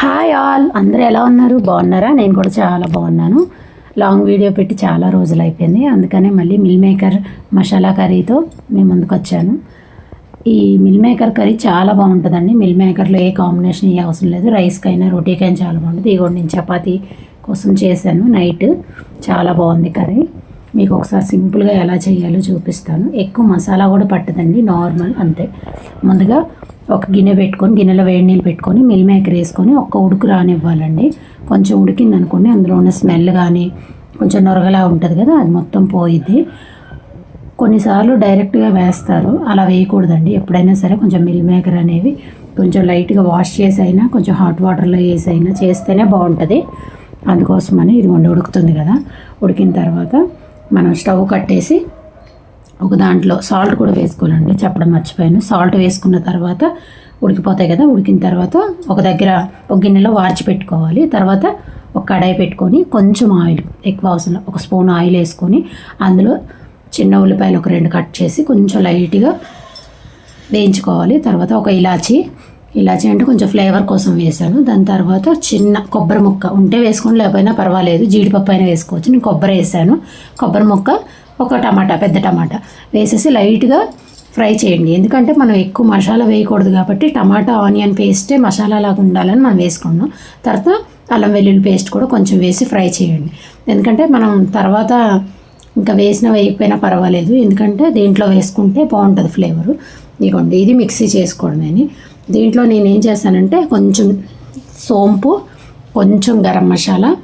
Hi all అందరూ ఎలా ఉన్నారు? బాగున్నారా? నేను కూడా చాలా బాగున్నాను. లాంగ్ వీడియో పెట్టి చాలా రోజులు అయిపోయింది. అందుకనే మళ్ళీ మిల్ మేకర్ మసాలా కర్రీతో నేను ముందుకు వచ్చాను. ఈ మిల్ మేకర్ కర్రీ చాలా బాగుంటుందండి. మిల్ మేకర్లో ఏ కాంబినేషన్ ఏ అవసరం లేదు. రైస్కైనా రోటీకైనా చాలా బాగుంటుంది. ఇదిగోండి నేను చపాతీ కోసం చేశాను. నైట్ చాలా బాగుంది కర్రీ మీకు ఒకసారి సింపుల్గా ఎలా చేయాలో చూపిస్తాను. ఎక్కువ మసాలా కూడా పట్టదండి నార్మల్ అంతే. ముందుగా ఒక గిన్నె పెట్టుకొని గిన్నెలో వేడి నీళ్ళు పెట్టుకొని మిల్ మేకర్ వేసుకొని ఒక్క ఉడుకు రానివ్వాలండి. కొంచెం ఉడికింది అనుకోండి అందులో ఉన్న స్మెల్ కానీ కొంచెం నొరగలా ఉంటుంది కదా అది మొత్తం పోయిద్ది. కొన్నిసార్లు డైరెక్ట్గా వేస్తారు అలా వేయకూడదండి. ఎప్పుడైనా సరే కొంచెం మిల్ మేకర్ అనేవి కొంచెం లైట్గా వాష్ చేసి అయినా కొంచెం హాట్ వాటర్లో వేసి అయినా చేస్తేనే బాగుంటుంది. అందుకోసమని ఇది వండి ఉడుకుతుంది కదా. ఉడికిన తర్వాత మనం స్టవ్ కట్టేసి ఒక దాంట్లో సాల్ట్ కూడా వేసుకోవాలండి చెప్పడం మర్చిపోయాను. సాల్ట్ వేసుకున్న తర్వాత ఉడికిపోతాయి కదా ఉడికిన తర్వాత ఒక దగ్గర ఒక గిన్నెలో వార్చి పెట్టుకోవాలి. తర్వాత ఒక కడాయి పెట్టుకొని కొంచెం ఆయిల్ ఎక్కువ అవసరం ఒక స్పూన్ ఆయిల్ వేసుకొని అందులో చిన్న ఉల్లిపాయలు ఒక రెండు కట్ చేసి కొంచెం లైట్గా వేయించుకోవాలి. తర్వాత ఒక ఇలాచి ఇలాచి అంటే కొంచెం ఫ్లేవర్ కోసం వేసాను దాని తర్వాత చిన్న కొబ్బరి ముక్క ఉంటే వేసుకుని లేకపోయినా పర్వాలేదు. జీడిపప్పు అయినా వేసుకోవచ్చు. నేను కొబ్బరి వేసాను. కొబ్బరి ముక్క ఒక టమాటా పెద్ద టమాటా వేసేసి లైట్గా ఫ్రై చేయండి. ఎందుకంటే మనం ఎక్కువ మసాలా వేయకూడదు కాబట్టి టమాటా ఆనియన్ పేస్టే మసాలా లాగా ఉండాలని మనం వేసుకున్నాం. తర్వాత అల్లం వెల్లుల్లి పేస్ట్ కూడా కొంచెం వేసి ఫ్రై చేయండి. ఎందుకంటే మనం తర్వాత ఇంకా వేసిన వేయకపోయినా పర్వాలేదు. ఎందుకంటే దీంట్లో వేసుకుంటే బాగుంటుంది ఫ్లేవరు ఇదిగోండి ఇది మిక్సీ చేసుకోవడమేని. దీంట్లో నేను ఏం చేశానంటే కొంచెం సోంపు కొంచెం గరం మసాలా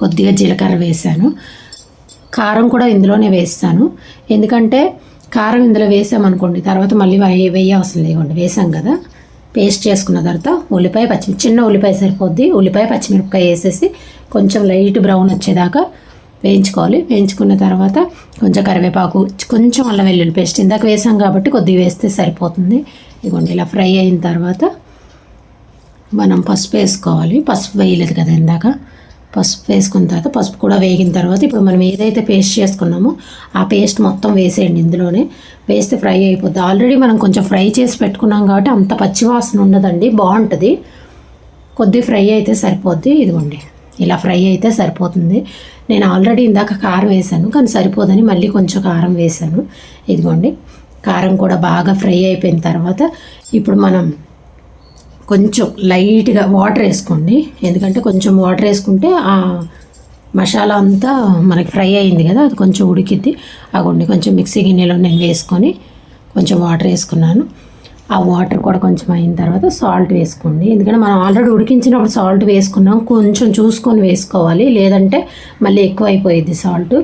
కొద్దిగా జీలకర్ర వేసాను కారం కూడా ఇందులోనే వేస్తాను. ఎందుకంటే కారం ఇందులో వేసామనుకోండి తర్వాత మళ్ళీ వేయ అవసరం లేకుండా వేసాం కదా. పేస్ట్ చేసుకున్న తర్వాత ఉల్లిపాయ పచ్చి చిన్న ఉల్లిపాయ సరిపోద్ది. ఉల్లిపాయ పచ్చిమిరపకాయ వేసేసి కొంచెం లైట్ బ్రౌన్ వచ్చేదాకా వేయించుకోవాలి. వేయించుకున్న తర్వాత కొంచెం కరివేపాకు కొంచెం అల్లం వెల్లుల్లి పేస్ట్ ఇందాక వేసాం కాబట్టి కొద్దిగా వేస్తే సరిపోతుంది. ఇదిగోండి ఇలా ఫ్రై అయిన తర్వాత మనం పసుపు వేసుకోవాలి. పసుపు వేయలేదు కదా ఇందాక. పసుపు వేసుకున్న తర్వాత పసుపు కూడా వేగిన తర్వాత ఇప్పుడు మనం ఏదైతే పేస్ట్ చేసుకున్నామో ఆ పేస్ట్ మొత్తం వేసేయండి ఇందులోనే. వేస్తే ఫ్రై అయిపోద్ది. ఆల్రెడీ మనం కొంచెం ఫ్రై చేసి పెట్టుకున్నాం కాబట్టి అంత పచ్చివాసన ఉండదండి. బాగుంటుంది. కొద్ది ఫ్రై అయితే సరిపోద్ది. ఇదిగోండి. ఇలా ఫ్రై అయితే సరిపోతుంది. నేను ఆల్రెడీ ఇందాక కారం వేసాను కానీ సరిపోదని మళ్ళీ కొంచెం కారం వేసాను. ఇదిగోండి కారం కూడా బాగా ఫ్రై అయిపోయిన తర్వాత ఇప్పుడు మనం కొంచెం లైట్గా వాటర్ వేసుకోండి. ఎందుకంటే కొంచెం వాటర్ వేసుకుంటే ఆ మసాలా అంతా మనకి ఫ్రై అయింది కదా అది కొంచెం ఉడికిద్ది. అగోండి కొంచెం మిక్సీ గిన్నెలో నేను వేసుకొని కొంచెం వాటర్ వేసుకున్నాను. ఆ వాటర్ కూడా కొంచెం అయిన తర్వాత సాల్ట్ వేసుకోండి. ఎందుకంటే మనం ఆల్రెడీ ఉడికించినప్పుడు సాల్ట్ వేసుకున్నాం. కొంచెం చూసుకొని వేసుకోవాలి. లేదంటే మళ్ళీ ఎక్కువ అయిపోయింది సాల్ట్.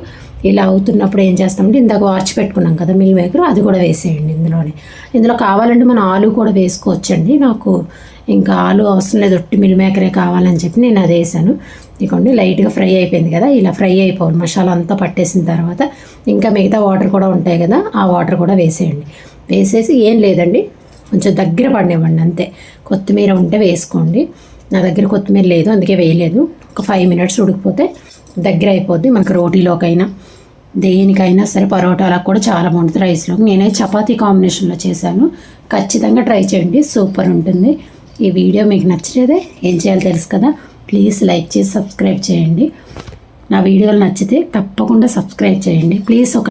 ఇలా అవుతున్నప్పుడు ఏం చేస్తామంటే ఇందాక వార్చి పెట్టుకున్నాం కదా మిల్ మేకర్ అది కూడా వేసేయండి ఇందులోనే. ఇందులో కావాలంటే మనం ఆలు కూడా వేసుకోవచ్చండి. నాకు ఇంకా ఆలు అవసరం లేదు. ఒట్టి మిల్ మేకరే కావాలని చెప్పి నేను అది వేసాను. ఇదిగోండి లైట్గా ఫ్రై అయిపోయింది కదా. ఇలా ఫ్రై అయిపోవాలి. మసాలా అంతా పట్టేసిన తర్వాత ఇంకా మిగతా వాటర్ కూడా ఉంటాయి కదా ఆ వాటర్ కూడా వేసేయండి. వేసేసి ఏం లేదండి. కొంచెం దగ్గర పడినివ్వండి అంతే. కొత్తిమీర ఉంటే వేసుకోండి. నా దగ్గర కొత్తిమీర లేదు అందుకే వేయలేదు. ఒక ఫైవ్ మినిట్స్ ఉడికిపోతే దగ్గర అయిపోద్ది. మనకు రోటీలోకైనా దేనికైనా సరే పరోటాలకు కూడా చాలా బాగుంటుంది రైస్లో నేనే చపాతీ కాంబినేషన్లో చేశాను. ఖచ్చితంగా ట్రై చేయండి. సూపర్ ఉంటుంది. ఈ వీడియో మీకు నచ్చితే ఏం చేయాలో తెలుసు కదా? ప్లీజ్ లైక్ చేసి సబ్స్క్రైబ్ చేయండి. నా వీడియోలు నచ్చితే తప్పకుండా సబ్స్క్రైబ్ చేయండి. ప్లీజ్ ఒక